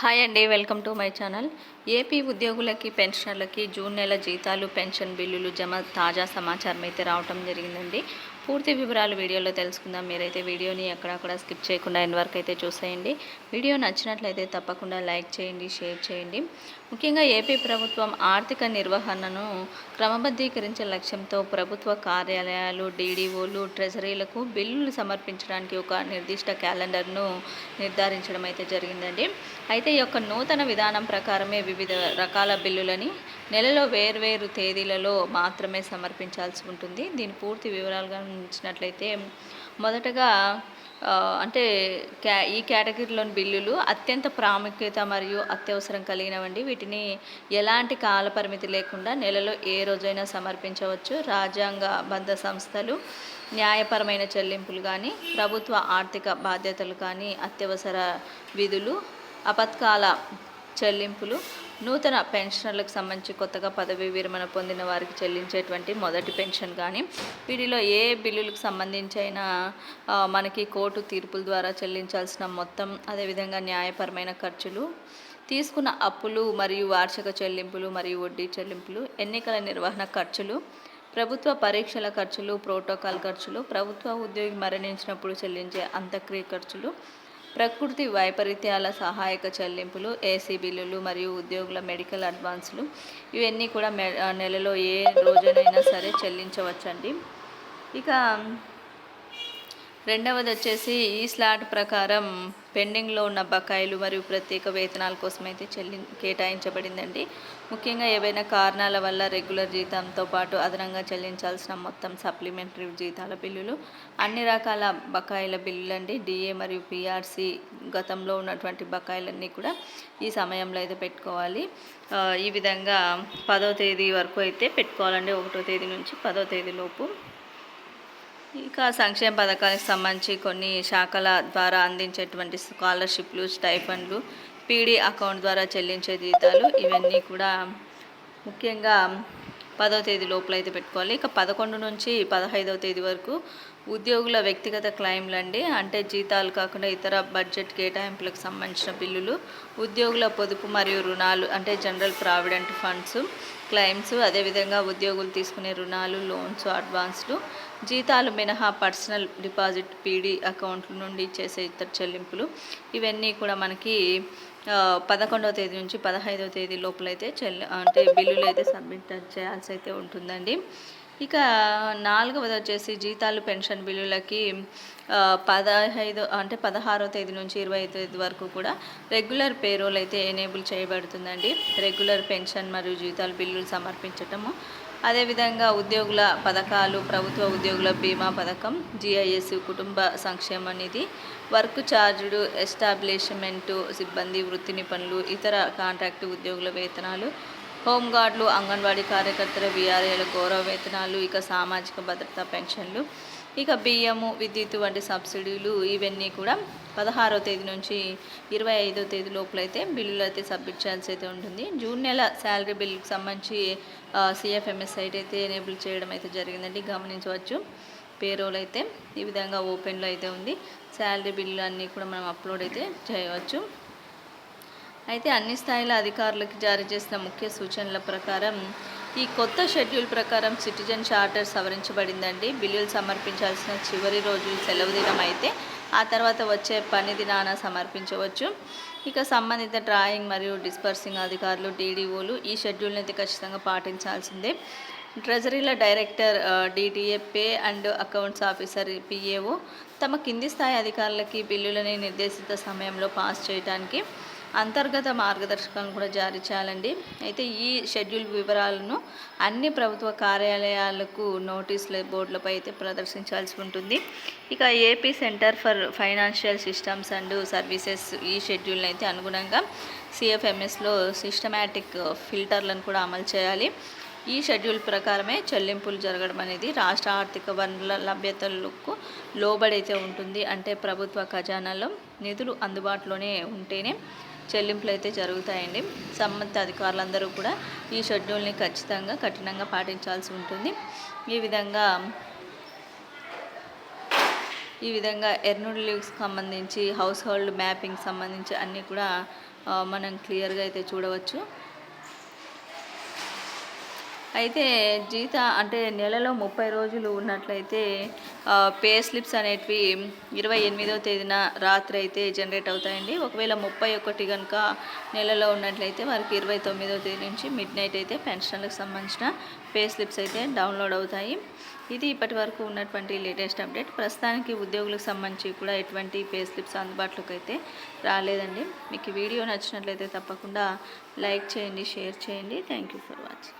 Hi అండి welcome to my channel. AP ఉద్యోగులకి పెన్షనర్లకి జూన్ నెల జీతాలు పెన్షన్ బిల్లులు జమ తాజా సమాచారం అయితే రావటం జరిగిందండి. పూర్తి వివరాలు వీడియోలో తెలుసుకుందాం. మీరైతే వీడియోని ఎక్కడక్కడ స్కిప్ చేయకుండా ఎన్ వరకు అయితే చూసేయండి. వీడియో నచ్చినట్లయితే తప్పకుండా లైక్ చేయండి షేర్ చేయండి. ముఖ్యంగా ఏపీ ప్రభుత్వం ఆర్థిక నిర్వహణను క్రమబద్ధీకరించే లక్ష్యంతో ప్రభుత్వ కార్యాలయాలు డీడీఓలు ట్రెజరీలకు బిల్లులు సమర్పించడానికి ఒక నిర్దిష్ట క్యాలెండర్ను నిర్ధారించడం అయితే జరిగిందండి. అయితే ఈ యొక్క నూతన విధానం ప్రకారమే వివిధ రకాల బిల్లులని నెలలో వేర్వేరు తేదీలలో మాత్రమే సమర్పించాల్సి ఉంటుంది. దీని పూర్తి వివరాలు గమనించినట్లయితే మొదటగా అంటే క్యా ఈ కేటగిరీలోని బిల్లులు అత్యంత ప్రాముఖ్యత మరియు అత్యవసరం కలిగినవండి. వీటిని ఎలాంటి కాలపరిమితి లేకుండా నెలలో ఏ రోజైనా సమర్పించవచ్చు. రాజ్యాంగ బద్ధ సంస్థలు న్యాయపరమైన చెల్లింపులు కానీ ప్రభుత్వ ఆర్థిక బాధ్యతలు కానీ అత్యవసర విధులు అపత్కాల చెల్లింపులు నూతన పెన్షనర్లకు సంబంధించి కొత్తగా పదవి విరమణ పొందిన వారికి చెల్లించేటువంటి మొదటి పెన్షన్ కానీ వీటిలో ఏ బిల్లులకు సంబంధించి అయినా మనకి కోర్టు తీర్పుల ద్వారా చెల్లించాల్సిన మొత్తం అదేవిధంగా న్యాయపరమైన ఖర్చులు తీసుకున్న అప్పులు మరియు వార్షిక చెల్లింపులు మరియు వడ్డీ చెల్లింపులు ఎన్నికల నిర్వహణ ఖర్చులు ప్రభుత్వ పరీక్షల ఖర్చులు ప్రోటోకాల్ ఖర్చులు ప్రభుత్వ ఉద్యోగి మరణించినప్పుడు చెల్లించే అంత్యక్రియ ఖర్చులు ప్రకృతి వైపరీత్యాల సహాయక చెల్లింపులు ఏసీ బిల్లులు మరియు ఉద్యోగుల మెడికల్ అడ్వాన్సులు ఇవన్నీ కూడా మె నెలలో ఏ రోజునైనా సరే చెల్లించవచ్చండి. ఇక రెండవది వచ్చేసి ఈ స్లాట్ ప్రకారం పెండింగ్లో ఉన్న బకాయిలు మరియు ప్రత్యేక వేతనాల కోసం అయితే చెల్లి కేటాయించబడిందండి. ముఖ్యంగా ఏవైనా కారణాల వల్ల రెగ్యులర్ జీతంతో పాటు అదనంగా చెల్లించాల్సిన మొత్తం సప్లిమెంటరీ జీతాల బిల్లులు అన్ని రకాల బకాయిల బిల్లులు అండి డిఏ మరియు పిఆర్సి గతంలో ఉన్నటువంటి బకాయిలన్నీ కూడా ఈ సమయంలో అయితే పెట్టుకోవాలి. ఈ విధంగా పదో తేదీ వరకు అయితే పెట్టుకోవాలండి. ఒకటో తేదీ నుంచి పదో తేదీ లోపు ఇంకా సంక్షేమ పథకానికి సంబంధించి కొన్ని శాఖల ద్వారా అందించేటువంటి స్కాలర్షిప్లు స్టైఫండ్లు పీడీ అకౌంట్ ద్వారా చెల్లించే జీతాలు ఇవన్నీ కూడా ముఖ్యంగా పదో తేదీ లోపల అయితే పెట్టుకోవాలి. ఇక పదకొండు నుంచి పదహైదవ తేదీ వరకు ఉద్యోగుల వ్యక్తిగత క్లెయిమ్లు అండి. అంటే జీతాలు కాకుండా ఇతర బడ్జెట్ కేటాయింపులకు సంబంధించిన బిల్లులు ఉద్యోగుల పొదుపు మరియు రుణాలు అంటే జనరల్ ప్రావిడెంట్ ఫండ్స్ క్లెయిమ్స్ అదేవిధంగా ఉద్యోగులు తీసుకునే రుణాలు లోన్స్ అడ్వాన్స్లు జీతాలు మినహా పర్సనల్ డిపాజిట్ పీడీ అకౌంట్ల నుండి చేసే ఇతర చెల్లింపులు. ఇవన్నీ కూడా మనకి పదకొండవ తేదీ నుంచి పదహైదవ తేదీ లోపలైతే చెల్ అంటే బిల్లులు అయితే సబ్మిట్ చేయాల్సి అయితే ఉంటుందండి. ఇక నాలుగవది వచ్చేసి జీతాలు పెన్షన్ బిల్లులకి పదహైదు అంటే పదహారో తేదీ నుంచి ఇరవై తేదీ వరకు కూడా రెగ్యులర్ పేరోల్ అయితే ఎనేబుల్ చేయబడుతుందండి. రెగ్యులర్ పెన్షన్ మరియు జీతాలు బిల్లులు సమర్పించటము అదేవిధంగా ఉద్యోగుల పథకాలు ప్రభుత్వ ఉద్యోగుల బీమా పథకం జిఐఎస్ కుటుంబ సంక్షేమ నిధి వర్క్ ఛార్జ్డ్ ఎస్టాబ్లిష్మెంటు సిబ్బంది వృత్తి నిపుణులు ఇతర కాంట్రాక్టు ఉద్యోగుల వేతనాలు హోంగార్డులు అంగన్వాడీ కార్యకర్తల విఆర్ఏల గౌరవ వేతనాలు ఇక సామాజిక భద్రతా పెన్షన్లు. ఇక బియ్యము విద్యుత్ వంటి సబ్సిడీలు ఇవన్నీ కూడా పదహారో తేదీ నుంచి ఇరవై ఐదో తేదీ లోపలైతే బిల్లులు అయితే సబ్మిట్ చేయాల్సి అయితే ఉంటుంది. జూన్ నెల శాలరీ బిల్లుకి సంబంధించి సిఎఫ్ఎంఎస్ సైట్ అయితే ఎనేబుల్ చేయడం అయితే జరిగిందండి. గమనించవచ్చు. పేరోల్ అయితే ఈ విధంగా ఓపెన్లో అయితే ఉంది. శాలరీ బిల్లు అన్నీ కూడా మనం అప్లోడ్ అయితే చేయవచ్చు. అయితే అన్ని స్థాయిల అధికారులకు జారీ చేసిన ముఖ్య సూచనల ప్రకారం ఈ కొత్త షెడ్యూల్ ప్రకారం సిటిజన్ చార్టర్ సవరించబడిందండి. బిల్లులు సమర్పించాల్సిన చివరి రోజు సెలవు దినం అయితే ఆ తర్వాత వచ్చే పని దినాన సమర్పించవచ్చు. ఇక సంబంధిత డ్రాయింగ్ మరియు డిస్పర్సింగ్ అధికారులు డీడీఓలు ఈ షెడ్యూల్ని అయితే ఖచ్చితంగా పాటించాల్సిందే. ట్రెజరీల director DTA pay and accounts officer PAO తమ కింది స్థాయి అధికారులకి బిల్లులని నిర్దేశిత సమయంలో పాస్ చేయడానికి అంతర్గత మార్గదర్శకాలను కూడా జారీ చేయాలండి. అయితే ఈ షెడ్యూల్ వివరాలను అన్ని ప్రభుత్వ కార్యాలయాలకు నోటీసుల బోర్డులపై అయితే ప్రదర్శించాల్సి ఉంటుంది. ఇక AP center for financial systems and services ఈ షెడ్యూల్ని అయితే అనుగుణంగా సిఎఫ్ఎంఎస్లో సిస్టమాటిక్ ఫిల్టర్లను కూడా అమలు చేయాలి. ఈ షెడ్యూల్ ప్రకారమే చెల్లింపులు జరగడం అనేది రాష్ట్ర ఆర్థిక వనరుల లభ్యతలకు లోబడైతే ఉంటుంది. అంటే ప్రభుత్వ ఖజానాలో నిధులు అందుబాటులోనే ఉంటేనే చెల్లింపులు అయితే జరుగుతాయండి. సంబంధిత అధికారులందరూ కూడా ఈ షెడ్యూల్ని ఖచ్చితంగా కఠినంగా పాటించాల్సి ఉంటుంది. ఈ విధంగా ఈ విధంగా ఎర్నూడ్ లీవ్స్కి సంబంధించి హౌస్ హోల్డ్ మ్యాపింగ్ సంబంధించి అన్నీ కూడా మనం క్లియర్గా అయితే చూడవచ్చు. అయితే జీత అంటే నెలలో ముప్పై రోజులు ఉన్నట్లయితే పే స్లిప్స్ అనేటివి ఇరవై ఎనిమిదో తేదీన రాత్రి అయితే జనరేట్ అవుతాయండి. ఒకవేళ ముప్పై ఒకటి కనుక నెలలో ఉన్నట్లయితే వారికి ఇరవై తొమ్మిదో తేదీ నుంచి మిడ్ నైట్ అయితే పెన్షన్లకు సంబంధించిన పే స్లిప్స్ అయితే డౌన్లోడ్ అవుతాయి. ఇది ఇప్పటి వరకు ఉన్నటువంటి లేటెస్ట్ అప్డేట్. ప్రస్తుతానికి ఉద్యోగులకు సంబంధించి కూడా ఎటువంటి పే స్లిప్స్ అందుబాటులోకి అయితే రాలేదండి. మీకు వీడియో నచ్చినట్లయితే తప్పకుండా లైక్ చేయండి షేర్ చేయండి. Thank you for watching.